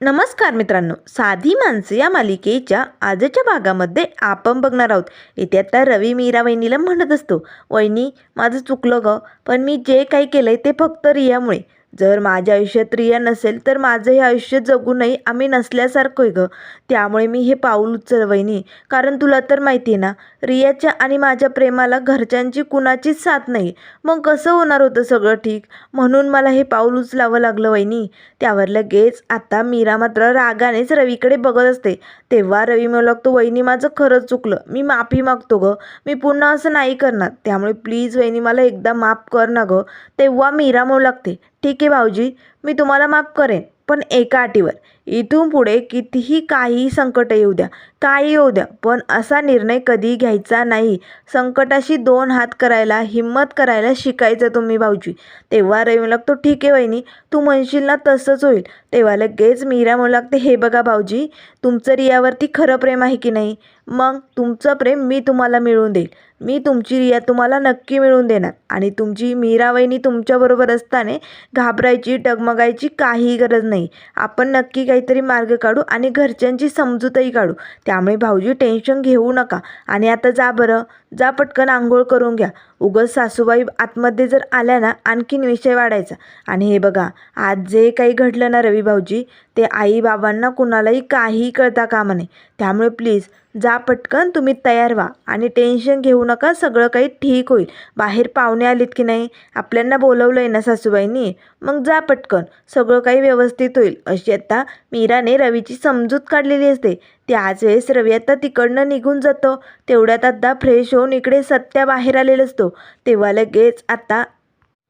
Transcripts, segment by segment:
नमस्कार मित्रांनो साधी माणसं या मालिकेच्या आजच्या भागामध्ये आपण बघणार आहोत. इथे आता रवी मीरा वहिनीला म्हणत असतो वहिनी माझं चुकलं ग पण मी जे काही केलं आहे ते फक्त रियामुळे. जर माझ्या आयुष्यात रिया नसेल तर माझं हे आयुष्य जगू आम्ही नसल्यासारखं आहे गं. त्यामुळे मी हे पाऊल उचल कारण तुला तर माहिती आहे ना रियाच्या आणि माझ्या प्रेमाला घरच्यांची कुणाचीच साथ नाही. मग कसं होणार होतं सगळं ठीक? म्हणून मला हे पाऊल उचलावं लागलं वहिनी. त्यावर लगेच आता मीरा मात्र रागानेच रवीकडे बघत असते. तेव्हा रवी म्हणू लागतो वहिनी माझं खरंच चुकलं. मी माफी मागतो गं. मी पुन्हा असं नाही करणार. त्यामुळे प्लीज वहिनी मला एकदा माफ कर ना गं. तेव्हा मीरा म्हणू लागते ठीक आहे भाऊजी मी तुम्हाला माफ करेन पण एका अटीवर. इथून पुढे कितीही काही संकट येऊ द्या काही येऊ द्या पण असा निर्णय कधी घ्यायचा नाही. संकटाशी दोन हात करायला हिंमत करायला शिकायचं तुम्ही भाऊजी. तेव्हा रवी लागतो ठीक आहे वहिनी तू म्हणशील ना तसंच होईल. तेव्हा लगेच मीरा म्हणू लागते हे बघा भाऊजी तुमचं रियावरती खरं प्रेम आहे की नाही? मग तुमचं प्रेम मी तुम्हाला मिळवून देईल. मी तुमची रिया तुम्हाला नक्की मिळवून देणार. आणि तुमची मीरा वहिनी तुमच्याबरोबर असताना घाबरायची टगमगायची काहीही गरज नाही. आपण नक्की काहीतरी मार्ग काढू आणि घरच्यांची समजूतही काढू. त्या त्यामुळे भाऊजी टेन्शन घेऊ नका. आणि आता जा बरं. जा पटकन आंघोळ करून घ्या. उगस सासूबाई आतमध्ये जर आल्या ना आणखीन विषय वाढायचा. आणि हे बघा आज जे काही घडलं ना रवी भाऊजी ते आई बाबांना कुणालाही काहीही कळता कामा नये. त्यामुळे प्लीज जा पटकन तुम्ही तयार व्हा. आणि टेन्शन घेऊ नका सगळं काही ठीक होईल. बाहेर पाहुणे आलेत की नाही आपल्यांना बोलवलं आहे ना सासूबाईंनी. मग जा पटकन सगळं काही व्यवस्थित होईल. अशी आता मीराने रवीची समजूत काढलेली असते. त्याच वेळेस रवी आता तिकडनं निघून जातो. तेवढ्यात आता फ्रेश होऊन इकडे सत्या बाहेर आलेला असतो. तेव्हा लगेच आता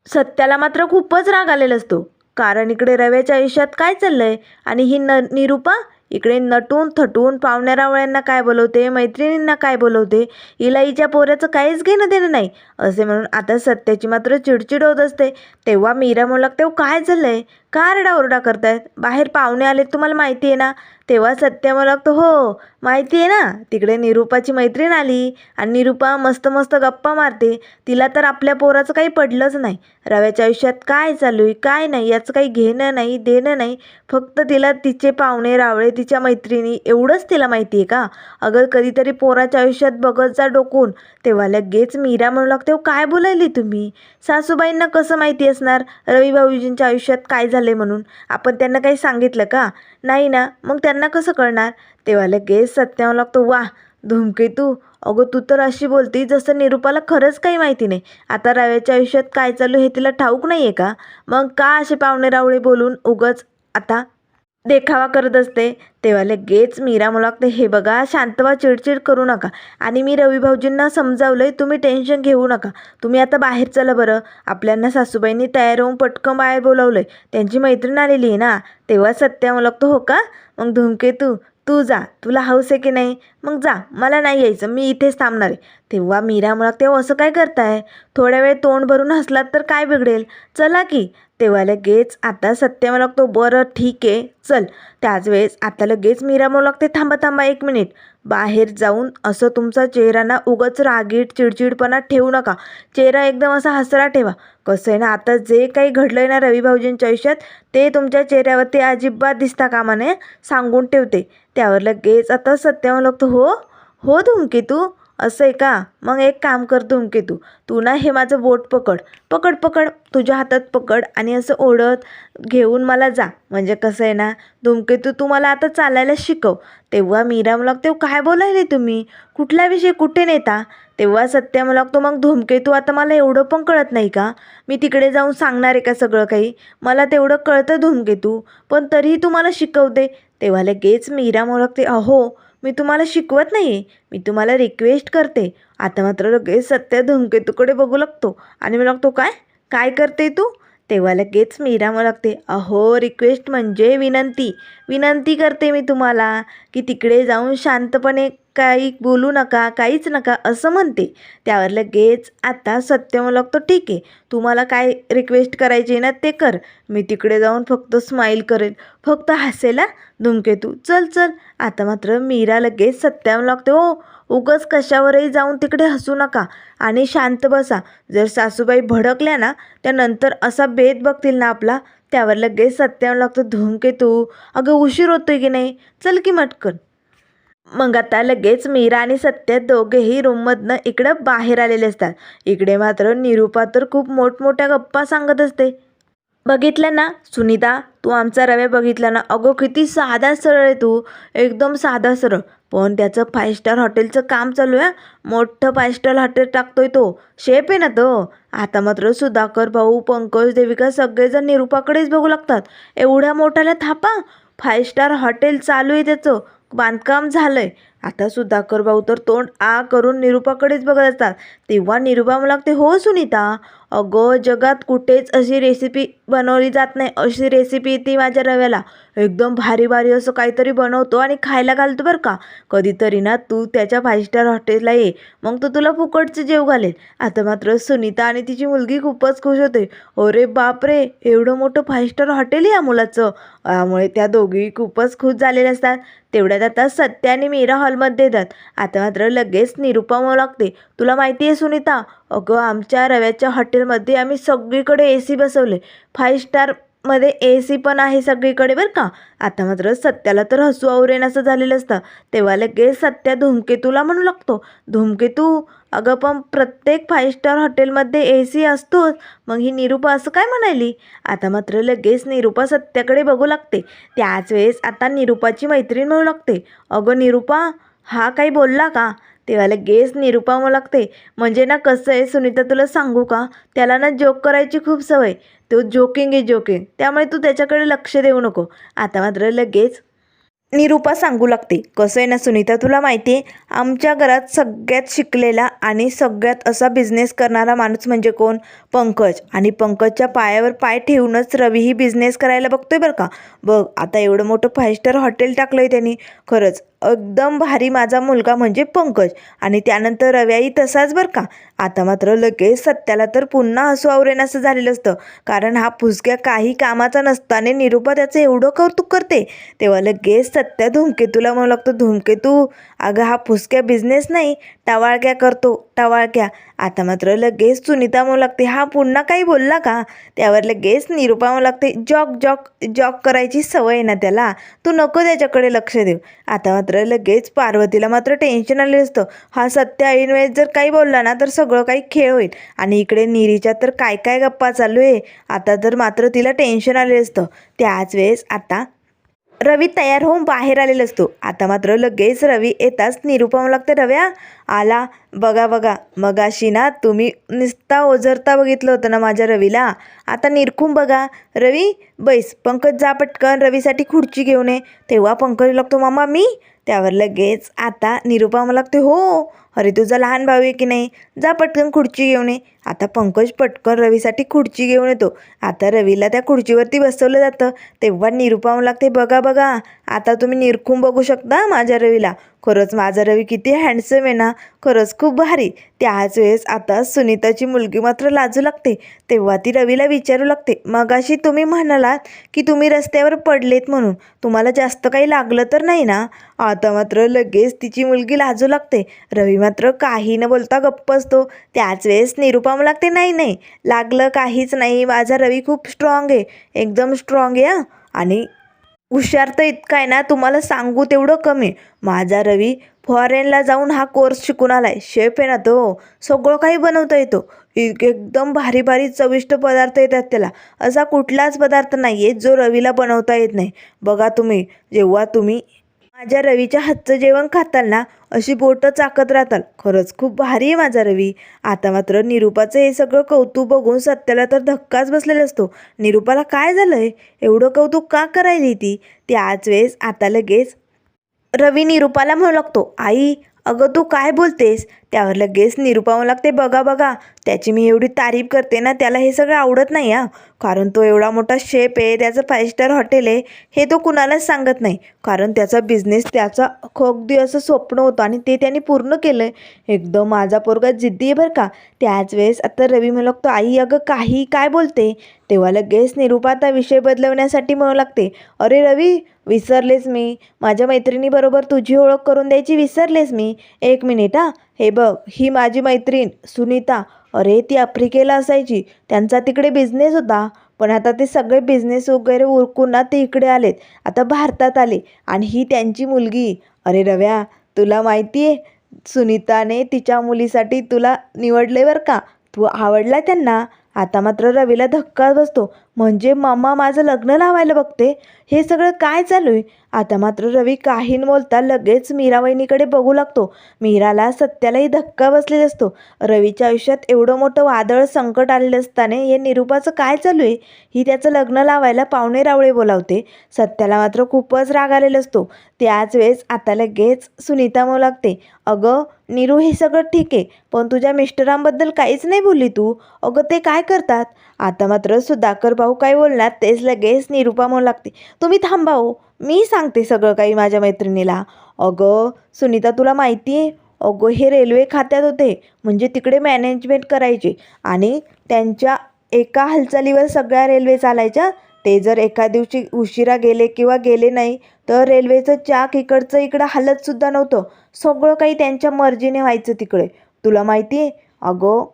सत्याला मात्र खूपच राग आलेला असतो. कारण इकडे रव्याच्या आयुष्यात काय चाललंय? आणि ही न निरूपा? इकडे नटून थटून पाहुण्यारावळ्यांना काय बोलवते? मैत्रिणींना काय बोलवते? हिला हिच्या पोऱ्याचं काहीच घेणं देणं नाही. असे म्हणून आता सत्याची मात्र चिडचिड होत असते. तेव्हा मीरा म्हणू लागते काय झालं आहे का आरडाओरडा करतायत? बाहेर पाहुणे आले तुम्हाला माहिती आहे ना? तेव्हा सत्या मला लागतो हो माहिती आहे ना? तिकडे निरूपाची मैत्रीण आली आणि निरूपा मस्त मस्त गप्पा मारते. तिला तर आपल्या पोराचं काही पडलंच नाही. रव्याच्या आयुष्यात काय चालू आहे काय नाही याचं काही घेणं नाही देणं नाही. फक्त तिला तिचे पाहुणे रावळे तिच्या मैत्रिणी एवढंच तिला माहिती आहे का? अगर कधीतरी पोराच्या आयुष्यात बघत जा डोकून. तेव्हा लगेच मीरा म्हणू लागते हो काय बोलायली तुम्ही? सासूबाईंना कसं माहिती असणार? रवी भाऊजींच्या आयुष्यात काय झालं म्हणून. आपण त्यांना काही सांगितलं का? नाही ना. मग त्यांना कसं कळणार? तेव्हा लगेच सत्यावं लागतो. वा धूमकेतू अगं तू तर अशी बोलती जसं निरूपाला खरंच काही माहिती नाही. आता राव्याच्या आयुष्यात काय चालू हे तिला ठाऊक नाही आहे का? मग का असे पाहुणे रावळे बोलून उगच आता देखावा करत असते. तेव्हा लगेच मीरा मला लागते हे बघा शांत चिडचिड करू नका. आणि मी रवी भाऊजींना समजावलंय तुम्ही टेन्शन घेऊ नका. तुम्ही आता बाहेर चला बरं. आपल्यांना सासूबाईंनी तयार होऊन पटकन बाहेर बोलावलंय. त्यांची मैत्रीण आलेली आहे ना. तेव्हा सत्या मला लागतो हो का? मग धुमकेतू तू. जा. तुला हौस आहे की नाही? मग जा. मला नाही यायचं. मी इथेच थांबणार आहे. तेव्हा मीरा मला तेव्हा असं काय करताय? थोड्या वेळ तोंड भरून हसलात तर काय बिघडेल? चला की. तेव्हा लगेच आता सत्य मला लागतो बरं ठीक आहे चल. त्याच वेळेस आता लगेच मीरा म्हणू लागते थांबा थांबा एक मिनिट. बाहेर जाऊन असं तुमचा चेहरा ना उगाच रागीट चिडचिडपणा ठेवू नका. चेहरा एकदम असा हसरा ठेवा. कसं आहे ना आता जे काही घडलं आहे ना रवी भाऊजींच्या आयुष्यात ते तुमच्या चेहऱ्यावरती अजिबात दिसता कामाने सांगून ठेवते. त्यावर लगेच आता सत्यावर लागतो हो? हो धुमकी तू? असं आहे का? मग एक काम कर धुमकेतू तू. ना हे माझं बोट पकड. पकड पकड. तुझ्या हातात पकड आणि असं ओढत घेऊन मला जा. म्हणजे कसं आहे ना धुमकेतू तू मला आता चालायला शिकव. तेव्हा मीरा मला तेव्हा काय बोलायले तुम्ही? कुठला विषय कुठे नेता? तेव्हा सत्या मला तो मग धुमकेतू आता मला एवढं पण कळत नाही का? मी तिकडे जाऊन सांगणार आहे का सगळं काही? मला तेवढं कळतं धुमकेतू पण तरीही तू मला शिकवते. तेव्हा लगेच मीरा मला ते अहो मी तुम्हाला शिकवत नाही आहे मी तुम्हाला रिक्वेस्ट करते. आता मात्र लगेच सत्य धुमकेतूकडे बघू लागतो. आणि मला लागतो काय? काय करते तू? तेव्हा लगेच मीरा मला लागते अहो रिक्वेस्ट म्हणजे विनंती. विनंती करते मी तुम्हाला की तिकडे जाऊन शांतपणे काही बोलू नका काहीच नका असं म्हणते. त्यावर लगेच आता सत्य मला लागतो ठीक आहे. तुम्हाला काय रिक्वेस्ट करायची आहे ना ते कर. मी तिकडे जाऊन फक्त स्माईल करेल फक्त हसेला धुमकेतू चल चल. आता मात्र मीरा लगेच सत्यावर लागते हो उगच कशावरही जाऊन तिकडे हसू नका आणि शांत बसा. जर सासूबाई भडकल्या ना त्यानंतर असा भेद बघतील ना आपला. त्यावर लगेच सत्यावर लागतो धूमकेतू अगं उशीर होतोय की नाही? चल की मटकन. मग आता लगेच मीरा आणि सत्य दोघेही रूममधनं इकडं बाहेर आलेले असतात. इकडे मात्र निरूपा तर खूप मोठमोठ्या गप्पा सांगत असते. बघितलं ना सुनीता तू आमचा रव्या बघितला ना? अगो किती साधा सरळ आहे तू. एकदम साधा सरळ. पण त्याचं फाय स्टार हॉटेलचं काम चालू आहे मोठं फाय स्टार हॉटेल टाकतोय तो. शेप आहे ना तो. आता मात्र सुधाकर भाऊ पंकज देविका सगळेजण निरूपाकडेच बघू लागतात. एवढ्या मोठ्याला थापा? फाय स्टार हॉटेल चालू आहे त्याचं. बांधकाम झालंय. आता सुधाकर भाऊ तर तोंड आ करून निरूपाकडेच बघत असतात. तेव्हा निरूपा मला लागते हो सुनीता अगं जगात कुठेच अशी रेसिपी बनवली जात नाही. अशी रेसिपी ती माझ्या रव्याला. एकदम भारी भारी असं काहीतरी बनवतो आणि खायला घालतो बरं का. कधीतरी ना तू त्याच्या फाय स्टार हॉटेलला ये मग तो तुला फुकटचं जेव घालेल. आता मात्र सुनीता आणि तिची मुलगी खूपच खुश होते. अरे बापरे एवढं मोठं फाय स्टार हॉटेल या मुलाचं. त्यामुळे त्या दोघी खूपच खुश झालेल्या असतात. तेवढ्यात आता सत्या आणि मीरा हॉलमध्ये येतात. आता मात्र लगेच निरूपा लागते. तुला माहिती आहे सुनीता अगं आमच्या रव्याच्या हॉटेलमध्ये आम्ही सगळीकडे ए सी बसवले. फाय मध्ये ए सी पण आहे सगळीकडे बरं का. आता मात्र सत्याला तर हसू आवरेन असं झालेलं असतं. तेव्हा लगेच सत्या धूमकेतूला म्हणू लागतो. धूमकेतू अगं पण प्रत्येक फाईव्ह स्टार हॉटेलमध्ये ए सी असतोच. मग ही निरूपा असं काय म्हणाली? आता मात्र लगेच निरूपा सत्याकडे बघू लागते. त्याच वेळेस आता निरूपाची मैत्रीण म्हणू लागते. अगं निरूपा हा काही बोलला का? तेव्हा लगेच निरूपा लागते. म्हणजे ना कसं आहे सुनीता तुला सांगू का? त्याला ना जोक करायची खूप सवय. तो जोकिंग आहे जोकिंग त्यामुळे तू त्याच्याकडे लक्ष देऊ नको. आता मात्र लगेच निरूपा सांगू लागते. कसं आहे ना सुनीता तुला माहिती आहे आमच्या घरात सगळ्यात शिकलेला आणि सगळ्यात असा बिझनेस करणारा माणूस म्हणजे कोण? पंकज. आणि पंकजच्या पायावर पाय ठेवूनच रवी ही बिझनेस करायला बघतोय बरं का? बघ आता एवढं मोठं फाय स्टार हॉटेल टाकलं आहे त्यांनी. खरंच एकदम भारी माझा मुलगा म्हणजे पंकज. आणि त्यानंतर रव्याही तसाच बरं का. आता मात्र लगेच सत्याला तर पुन्हा हसू आवरेन असं झालेलं असतं. कारण हा फुसक्या काही कामाचा नसताने निरूपा त्याचं एवढं कौतुक करते. तेव्हा लगेच सत्या धूमकेतूला म्हणू लागतो धूमकेतू अगं हा फुसक्या बिझनेस नाही. टवाळक्या करतो टवाळक्या. आता मात्र लगेच सुनीता म्हणू लागते हा पुन्हा काही बोलला का? त्यावर लगेच निरूपा म्हणू लागते जॉक जॉक जॉक करायची सवय आहे ना त्याला. तू नको त्याच्याकडे लक्ष देऊ. आता मात्र लगेच पार्वतीला मात्र टेन्शन आले असतं. हा सत्य ऐनवेळेस जर काही बोलला ना तर सगळं काही खेळ होईल. आणि इकडे निरीच्या तर काय काय गप्पा चालू आहे. आता तर मात्र तिला टेन्शन आले असतं. त्याच वेळेस आता रवी तयार होऊन बाहेर आलेला असतो. आता मात्र लगेच रवी येताच निरूपा लागते रव्या आला. बघा बघा. मगाशी ना तुम्ही नुसता ओझरता बघितलं होतं ना माझ्या रवीला? आता निरखून बघा. रवी बैस. पंकज जा पटकन रवीसाठी खुर्ची घेऊन ये. तेव्हा पंकज लागतो मामा मी? त्यावर लगेच आता निरूपा लागते हो. अरे तुझा लहान भाऊ आहे की नाही? जा पटकन खुर्ची घेऊन ये. आता पंकज पटकन रवीसाठी खुर्ची घेऊन येतो. आता रवीला त्या खुर्चीवरती बसवलं जातं. तेव्हा निरूपा लागते बघा बघा आता तुम्ही निरखून बघू शकता माझ्या रवीला. खरंच माझा रवी किती हँडसम आहे ना? खरंच खूप भारी. त्याच वेळेस आता सुनीताची मुलगी मात्र लाजू लागते. तेव्हा ती रवीला विचारू लागते मगाशी तुम्ही म्हणालात की तुम्ही रस्त्यावर पडलेत म्हणून. तुम्हाला जास्त काही लागलं तर नाही ना? आता मात्र लगेच तिची मुलगी लाजू लागते. रवी मात्र काही न बोलता गप्प असतो. त्याच वेळेस निरूपा लागते नाही नाही लागलं काहीच नाही. माझा रवी खूप स्ट्रॉंग आहे. एकदम स्ट्रॉंग आहे आणि हुशार तर इतका आहे ना तुम्हाला सांगू तेवढं कमी. माझा रवी फॉरेनला जाऊन हा कोर्स शिकून आला आहे शेफ आहे ना तो. सगळं काही बनवता येतो एक- एकदम भारी भारी चविष्ट पदार्थ येतात त्याला. असा कुठलाच पदार्थ नाही आहे जो रवीला बनवता येत नाही. बघा तुम्ही जेव्हा तुम्ही माझ्या रवीच्या हातचं जेवण खाताल ना अशी बोटं चाकत राहताल. खरंच खूप भारी आहे माझा रवी. आता मात्र निरूपाचं हे सगळं कौतुक बघून सत्याला तर धक्काच बसलेला असतो. निरूपाला काय झालंय? एवढं कौतुक का करायली ती? त्याच वेळेस आता लगेच रवी निरूपाला म्हणू लागतो आई अगं तू काय बोलतेस? त्यावर लगेच निरुपावं लागते. बघा बघा. त्याची मी एवढी तारीफ करते ना त्याला हे सगळं आवडत नाही हा. कारण तो एवढा मोठा शेप आहे त्याचं फाय स्टार हॉटेल आहे हे तो कुणालाच सांगत नाही. कारण त्याचा बिझनेस त्याचा खोगदी असं स्वप्न होतं आणि ते त्याने पूर्ण केलं आहे एकदम माझा पोरगा जिद्दी आहे बरं का. त्याच वेळेस आता रवी म्हणू लागतो आई अगं काही काय बोलते? तेव्हा लगेच निरूपा विषय बदलवण्यासाठी म्हणू लागते अरे रवी विसरलेस मी. माझ्या मैत्रिणीबरोबर तुझी ओळख करून द्यायची विसरलेस मी. एक मिनिट हां. हे बघ ही माझी मैत्रीण सुनीता. अरे ती आफ्रिकेला असायची. त्यांचा तिकडे बिझनेस होता. पण आता ते सगळे बिझनेस वगैरे उरकून ना ते इकडे आलेत. आता भारतात आले आणि ही त्यांची मुलगी. अरे रव्या तुला माहिती आहे सुनीताने तिच्या मुलीसाठी तुला निवडले बरं का? तू आवडला त्यांना? आता मात्र रवीला धक्का बसतो. म्हणजे मम्मा माझं लग्न लावायला बघते हे सगळं काय चालू आहे आता मात्र रवी काही न बोलता लगेच मीरा वहिनीकडे बघू लागतो. मीराला सत्यालाही धक्का बसलेला असतो. रवीच्या आयुष्यात एवढं मोठं वादळ संकट आलेलं असताना हे निरूपाचं काय चालू आहे ही त्याचं लग्न लावायला पाहुणे रावळे बोलावते. सत्याला मात्र खूपच राग आलेला असतो. त्याच वेळेस आता लगेच सुनीता म्हणू लागते. अगं निरू हे सगळं ठीक आहे पण तुझ्या मिस्टरांबद्दल काहीच नाही बोलली तू. अगं ते काय करतात? आता मात्र सुधाकर भाऊ काय बोलणार? तेच लगेच निरूपा म्हणू लागते. तुम्ही थांबा हो. मी सांगते सगळं काही माझ्या मैत्रिणीला. अगं सुनीता तुला माहिती आहे? अगं हे रेल्वे खात्यात होते. म्हणजे तिकडे मॅनेजमेंट करायचे. आणि त्यांच्या एका हालचालीवर सगळ्या रेल्वे चालायच्या. ते जर एका दिवशी उशिरा गेले किंवा गेले नाही तर रेल्वेचं चाक इकडचं इकडं हलतसुद्धा नव्हतं. सगळं काही त्यांच्या मर्जीने व्हायचं तिकडे. तुला माहिती आहे? अगं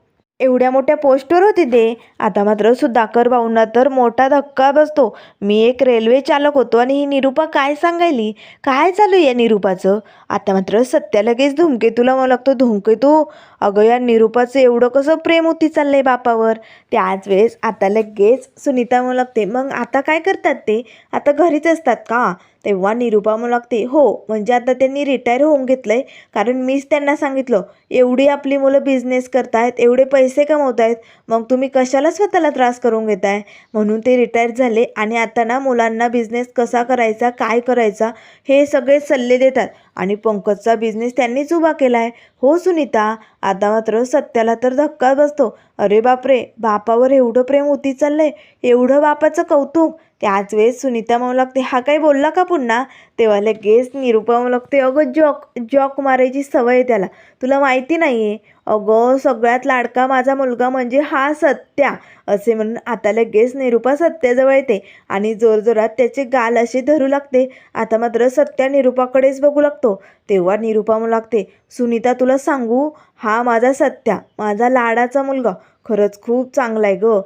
एवढ्या मोठ्या पोस्टवर होते ते आता मात्र सुधाकर भाऊंना तर मोठा धक्का बसतो. मी एक रेल्वे चालक होतो आणि ही निरूपा काय सांगायली? काय चालू आहे या निरूपाचं? आता मात्र सत्या लगेच धूमकेतूला मला लागतो धूमकेतू. अगं या निरूपाचं एवढं कसं प्रेम होती चाललंय बापावर? त्याच वेळेस आता लगेच सुनीता मला लागते मग आता काय करतात ते? आता घरीच असतात का? तेव्हा निरूपा मला लागते हो म्हणजे आता त्यांनी रिटायर होऊन घेतलं आहे कारण मीच त्यांना सांगितलं एवढी आपली मुलं बिझनेस करतायत एवढे पैसे कमवत आहेत मग तुम्ही कशाला स्वतःला त्रास करून घेताय? म्हणून ते रिटायर झाले आणि आता ना मुलांना बिझनेस कसा करायचा काय करायचा हे सगळे सल्ले देतात. आणि पंकजचा बिझनेस त्यांनीच उभा केला आहे हो सुनीता आता मात्र सत्याला तर धक्का बसतो. अरे बापरे बापावर एवढं प्रेम होती चाललंय. एवढं बापाचं कौतुक. त्याच वेळेस सुनीता म्हणू लागते हा काही बोलला का पुन्हा? तेव्हा लगेच निरुपा म्हणू लागते अगं जॉक जॉक मारायची सवय आहे त्याला. तुला माहिती नाही आहे अगं सगळ्यात लाडका माझा मुलगा म्हणजे हा सत्या असे म्हणून आता लगेच निरुपा सत्याजवळ येते आणि जोरजोरात त्याचे गाल असे धरू लागते. आता मात्र सत्या निरुपाकडेच बघू लागतो. तेव्हा निरुपा म्हणू लागते सुनीता तुला सांगू? हा माझा सत्या माझा लाडाचा मुलगा. खरंच खूप चांगला आहे गं.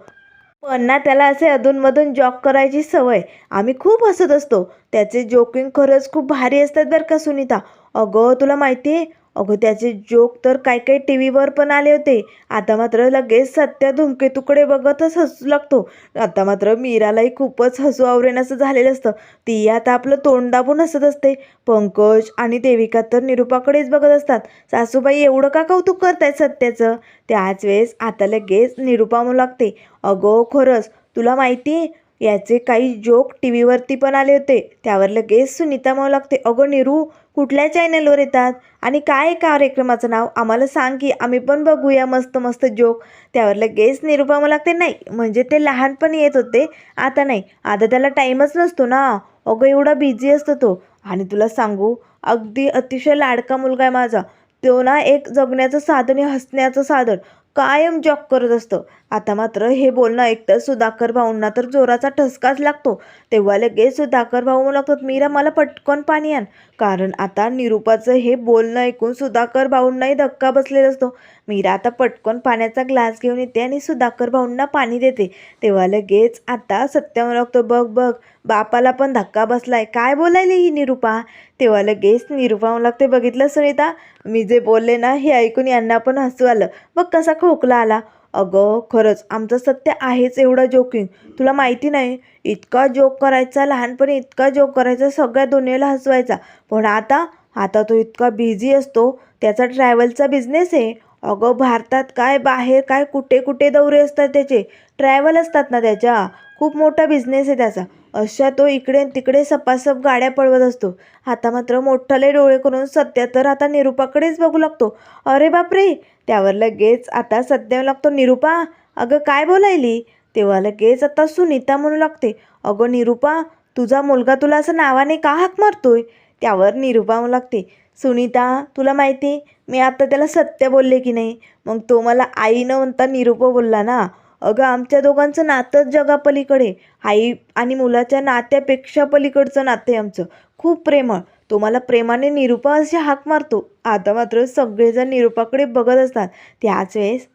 पण ना त्याला असे अधूनमधून जॉक करायची सवय. आम्ही खूप हसत असतो. त्याचे जोकिंग खरंच खूप भारी असतात बरं का सुनीता? अगं तुला माहिती आहे अगं त्याचे जोक तर काय काय टी व्हीवर पण आले होते. आता मात्र लगेच सत्या धुमकेतूकडे बघतच हसू लागतो. आता मात्र मीरालाही खूपच हसू आवरेन असं झालेलं असतं. ती आता आपलं तोंड दाबून हसत असते. पंकज आणि देविका तर निरूपाकडेच बघत असतात. सासूबाई एवढं का कौतुक करतायत सत्याचं? त्याच वेळेस आता लगेच निरूपा म्हणू लागते. अगो खरंच तुला माहिती आहे याचे काही जोक टी व्हीवरती पण आले होते. त्यावर लगेच सुनीता म्हणू लागते. अगं निरू कुठल्या चॅनलवर येतात आणि काय आहे कार्यक्रमाचं नाव आम्हाला सांग की आम्ही पण बघूया मस्त मस्त जोक त्यावर लगेच निरूपा मला लागते नाही म्हणजे ते लहानपणी येत होते आता नाही. आता त्याला टाईमच नसतो ना. अगं एवढा बिझी असतो तो. आणि तुला सांगू अगदी अतिशय लाडका मुलगा आहे माझा. तो ना एक जगण्याचं साधन हसण्याचं साधन. कायम जॉक करत असतं. आता मात्र हे बोलणं ऐकतं सुधाकर भाऊंना तर जोराचा ठसकाच लागतो. तेव्हा लगेच सुधाकर भाऊ म्हणू लागतात मीरा मला पटकन पाणी आण. कारण आता निरूपाचं हे बोलणं ऐकून सुधाकर भाऊंनाही धक्का बसलेला असतो. मीरा आता पटकन पाण्याचा ग्लास घेऊन येते आणि सुधाकर भाऊंना पाणी देते. तेव्हा लगेच आता सत्य म्हणू लागतो बघ बघ बापाला पण धक्का बसलाय. काय बोलायली ही निरूपा? तेव्हा लगेच निरूपा म्हणू लागते बघितलं सुनीता मी जे बोलले ना हे ऐकून यांना पण हसू आलं. बघ कसा खोकला आला? अगं खरंच आमचं सत्य आहेच एवढं जोकिंग तुला माहिती नाही इतका जोक करायचा लहानपणी इतका जोक करायचा सगळ्या दुनियेला हसवायचा. पण आता आता तो इतका बिझी असतो त्याचा ट्रॅव्हलचा बिझनेस आहे. अगं भारतात काय बाहेर काय कुठे कुठे दौरे असतात त्याचे. ट्रॅव्हल असतात ना त्याच्या. खूप मोठा बिझनेस आहे त्याचा. अशा तो इकडे तिकडे सपासप गाड्या पळवत असतो. आता मात्र मोठाले डोळे करून सत्य तर आता निरूपाकडेच बघू लागतो. अरे बापरे! त्यावर लगेच आता सध्या लागतो निरूपा. अगं काय बोलायली? तेव्हा लगेच आता सुनीता म्हणू लागते. अगं निरूपा तुझा मुलगा तुला असं नावाने का हाक मारतोय? त्यावर निरूपा म्हणू लागते. सुनीता तुला माहिती मी आता त्याला सत्य बोलले की नाही? मग तो मला आई न म्हणता निरूपा बोलला ना? अगं आमच्या दोघांचं नातंच जगापलीकडे. आई आणि मुलाच्या नात्यापेक्षा पलीकडचं नातं आहे आमचं. खूप प्रेमळ. तो मला प्रेमाने निरूपा अशी हाक मारतो. आता मात्र सगळेजण निरूपाकडे बघत असतात. त्याच वेळेस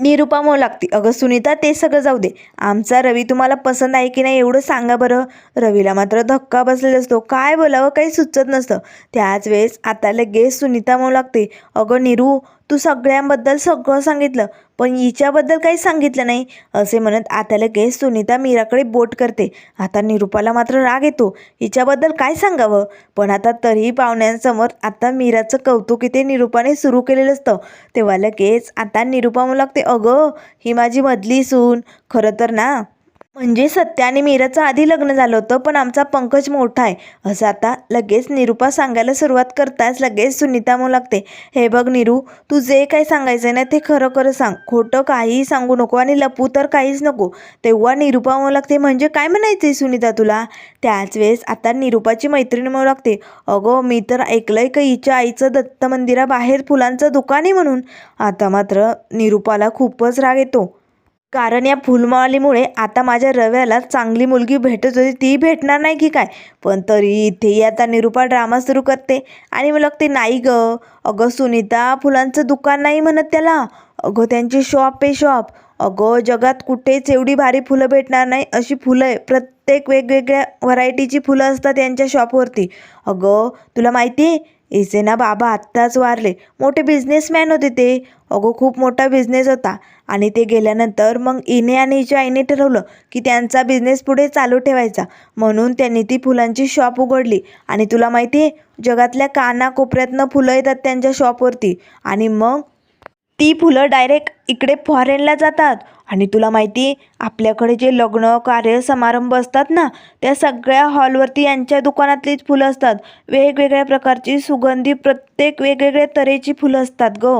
निरुपा म्हणू लागते अगं सुनीता ते सगळं जाऊ दे. आमचा रवी तुम्हाला पसंत आहे की नाही एवढं सांगा बरं रवीला मात्र धक्का बसलेला असतो. काय बोलावं? काही सुचत नसतं त्याच वेळेस आता लगेच सुनीता म्हणू लागते अगं निरू तू सगळ्यांबद्दल सगळं सांगितलं पण हिच्याबद्दल काही सांगितलं नाही. असे म्हणत आता लगेच सुनीता मीराकडे बोट करते. आता निरुपाला मात्र राग येतो. हिच्याबद्दल काय सांगावं? पण आता तरीही पाहुण्यांसमोर आता मीराचं कौतुक इथे निरुपाने सुरू केलेलं असतं. तेव्हा लगेच आता निरुपा म्हणू लागते अगं ही माझी मधली सून. खरं तर ना? म्हणजे सत्य आणि मीराचं आधी लग्न झालं होतं पण आमचा पंकज मोठा आहे. असं आता लगेच निरुपा सांगायला सुरुवात करताच लगेच सुनीता मग लागते हे बघ निरू तू जे काही सांगायचं ना ते खरं खरं सांग. खोटं काहीही सांगू नको आणि लपू तर काहीच नको. तेव्हा निरुपा मग लागते म्हणजे काय म्हणायचं सुनीता तुला? त्याच वेळेस आता निरुपाची मैत्रीण म्हणू लागते अगं मी तर ऐकलंय का हिच्या आईचं दत्त मंदिराबाहेर फुलांचं दुकान आहे म्हणून. आता मात्र निरुपाला खूपच राग येतो. कारण या फुलमालीमुळे आता माझ्या रव्याला चांगली मुलगी भेटत होती ती भेटणार नाही की काय? पण तरी इथेही आता निरुपा ड्रामा सुरू करते. आणि मला लागते नाही ग. अगं सुनीता फुलांचं दुकान नाही म्हणत त्याला. अगं त्यांची शॉप आहे शॉप. अगं जगात कुठेच एवढी भारी फुलं भेटणार नाही अशी फुलं आहे. प्रत्येक वेगवेगळ्या व्हरायटीची फुलं असतात त्यांच्या शॉपवरती. अगं तुला माहिती आहे इसे ना बाबा आत्ताच वारले. मोठे बिझनेसमॅन होते ते. अगो खूप मोठा बिझनेस होता. आणि ते गेल्यानंतर मग इने आणि हिच्या आईने ठरवलं की त्यांचा बिझनेस पुढे चालू ठेवायचा. म्हणून त्यांनी ती फुलांची शॉप उघडली. आणि तुला माहिती आहे जगातल्या कानाकोपऱ्यातनं फुलं येतात त्यांच्या शॉपवरती आणि मग ती फुलं डायरेक्ट इकडे फॉरेनला जातात. आणि तुला माहिती आहे आपल्याकडे जे लग्न कार्य समारंभ असतात ना त्या सगळ्या हॉलवरती यांच्या दुकानातलीच फुलं असतात. वेगवेगळ्या प्रकारची सुगंधी प्रत्येक वेगवेगळ्या तऱ्हेची फुलं असतात ग.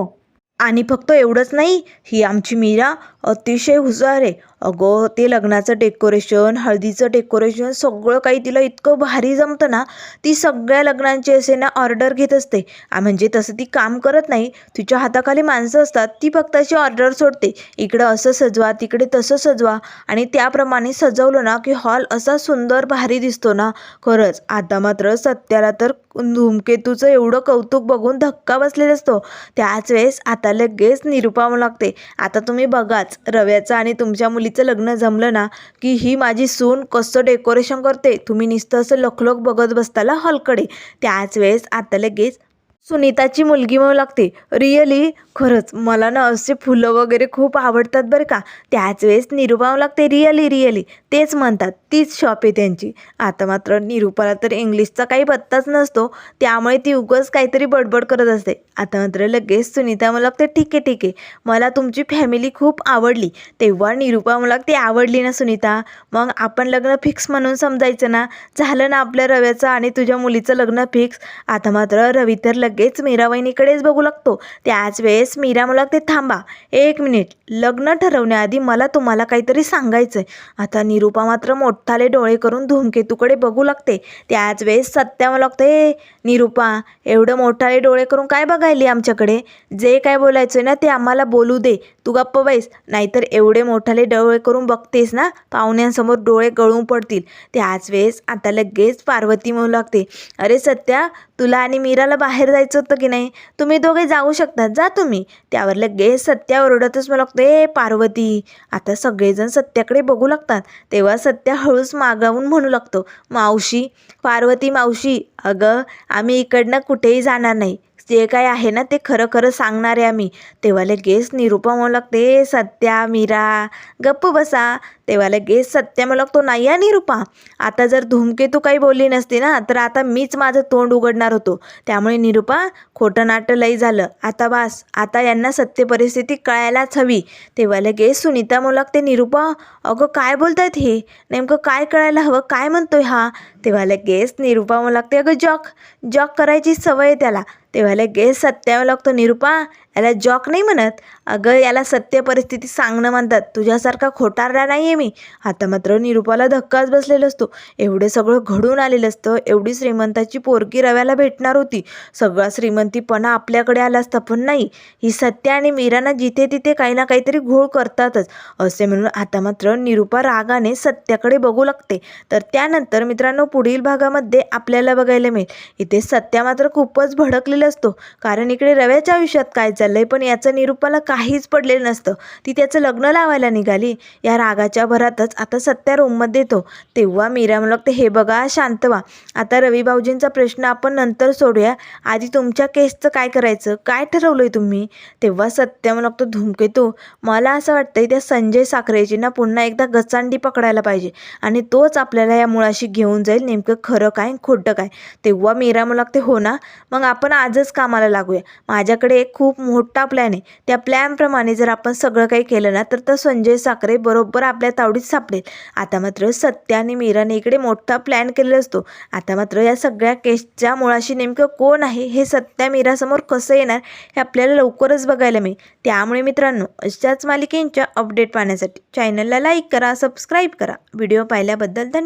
आणि फक्त एवढंच नाही ही आमची मीरा अतिशय हुशार आहे. अगं ते लग्नाचं डेकोरेशन हळदीचं डेकोरेशन सगळं काही तिला इतकं भारी जमतं ना ती सगळ्या लग्नांची असे ना ऑर्डर घेत असते. म्हणजे तसं ती काम करत नाही तिच्या हाताखाली माणसं असतात ती फक्त अशी ऑर्डर सोडते. इकडं असं सजवा तिकडे तसं सजवा. आणि त्याप्रमाणे सजवलं ना की हॉल असा सुंदर भारी दिसतो ना. खरंच आता मात्र सत्याला तर धूमकेतूचं एवढं कौतुक बघून धक्का बसलेला असतो. त्याच वेळेस आता लगेच निरुपा लागते. आता तुम्ही बघाच रव्याचं आणि तुमच्या मुलीचं लग्न जमलं ना की ही माझी सून कसं डेकोरेशन करते. तुम्ही नुसतं असं लखलोक बघत बसताला हॉलकडे. त्याच वेळेस आता लगेच सुनीताची मुलगी म्हणू लागते. रिअली खरंच. मला ना असे फुलं वगैरे खूप आवडतात बरं का. त्याच वेळेस निरुपा लागते. रिअली रिअली तेच म्हणतात. तीच शॉप आहे त्यांची. आता मात्र निरुपाला तर इंग्लिशचा काही पत्ताच नसतो. त्यामुळे ती उगाच काहीतरी बडबड करत असते. आता मात्र लगेच सुनीता मला लागते ठीक आहे ठीक आहे. मला तुमची फॅमिली खूप आवडली. तेव्हा निरुपा मला लागते आवडली ना सुनीता? मग आपण लग्न फिक्स म्हणून समजायचं ना? झालं ना आपल्या रव्याचं आणि तुझ्या मुलीचं लग्न फिक्स आता मात्र रवी तर लगेच मीरावहिनीकडेच बघू लागतो. त्याच वेळेस मीरा मला लागते थांबा एक मिनिट. लग्न ठरवण्याआधी मला तुम्हाला काहीतरी सांगायचं आहे आता निरुपा मात्र मोठाले डोळे करून धूमकेतूकडे बघू लागते. त्याच वेळेस सत्या मला लागते हे निरुपा एवढं मोठाले डोळे करून काय बघायली आमच्याकडे? जे काय बोलायचं ना ते आम्हाला बोलू दे. तू गप्प बैस नाहीतर एवढे मोठाले डोळे करून बघतेस ना पाहुण्यांसमोर डोळे गळून पडतील. त्याच वेळेस आता लगेच पार्वती म्हणू लागते अरे सत्या तुला आणि मीराला बाहेर जायचं होतं की नाही? तुम्ही दोघे जाऊ शकतात जा तुम्ही. त्यावर लगेच सत्या ओरडतच मला लागतो ए पार्वती आता सगळेजण सत्याकडे बघू लागतात. तेव्हा सत्या हळूच मागावून म्हणू लागतो मावशी पार्वती मावशी अगं आम्ही इकडनं कुठेही जाणार नाही. जे काय आहे ना ते खरं खरं सांगणार आहे आम्ही. तेव्हा लगेच निरुपा म्हणू लागते सत्या मीरा गप्प बसा. तेव्हा लगेच सत्या मला लागतो नाही आहे निरुपा आता जर धूमकेतू काही बोलली नसती ना तर आता मीच माझं तोंड उघडणार होतो. त्यामुळे निरुपा खोटं नाटं लई झालं. आता बास आता यांना सत्य परिस्थिती कळायलाच हवी. तेव्हा लगेच सुनीता म्हणू लागते निरुपा अगं काय बोलतायत हे? नेमकं काय कळायला हवं? काय म्हणतोय हा? तेव्हा लगेच निरुपा म्हणू लागते अगं जॉक जॉक करायची सवय आहे त्याला. तेव्हा लगेच सत्यावं लागतो निरुपा याला जॉक नाही म्हणत. अगं याला सत्य परिस्थिती सांगणं म्हणतात. तुझ्यासारखा खोटारडा नाही आहे मी. आता मात्र निरुपाला धक्काच बसलेला असतो. एवढे सगळं घडून आलेलं असतं. एवढी श्रीमंताची पोरकी रव्याला भेटणार होती. सगळा श्रीमंतीपणा आपल्याकडे आला असता पण नाही. ही सत्य आणि मीरांना जिथे तिथे काही ना काहीतरी घोळ करतातच. असे म्हणून आता मात्र निरुपा रागाने सत्याकडे बघू लागते. तर त्यानंतर मित्रांनो पुढील भागामध्ये आपल्याला बघायला मिळेल. इथे सत्या मात्र खूपच भडकलेलं असतो. कारण इकडे रव्याच्या आयुष्यात काय चाललंय पण याचं निरूपाला काहीच पडलेलं नसतं. ती त्याचं लग्न लावायला निघाली. या रागाच्या भरातच आता सत्या रूममध्ये येतो. तेव्हा मीरा म्हणू लागते हे बघा शांत व्हा आता रवी भाऊजींचा प्रश्न आपण नंतर सोडूया. आधी तुमच्या केसचं काय करायचं? काय ठरवलंय तुम्ही? तेव्हा सत्य म्हणू लागतो धूमकेतू मला असं वाटतंय त्या संजय साखरेची ना पुन्हा एकदा गचांडी पकडायला पाहिजे. आणि तोच आपल्याला या मुळाशी घेऊन जाईल नेमकं खरं काय खोटं काय. तेव्हा मीरा म्हणू लागते हो ना. मग आपण आजच कामाला लागूया. माझ्याकडे एक खूप मोठा प्लॅन आहे. त्या प्लॅनप्रमाणे जर आपण सगळं काही केलं ना तर तो संजय साखरे बरोबर आपल्या तावडीत सापडेल. आता मात्र सत्या आणि मीराने इकडे मोठा प्लॅन केलेला असतो. आता मात्र या सगळ्या केसच्या मुळाशी नेमकं कोण आहे हे सत्या मीरासमोर कसं येणार हे आपल्याला लवकरच बघायला मिळेल. त्यामुळे मित्रांनो अशाच मालिकेंच्या अपडेट पाहण्यासाठी चॅनलला लाईक करा सबस्क्राईब करा. व्हिडिओ पाहिल्याबद्दल धन्यवाद.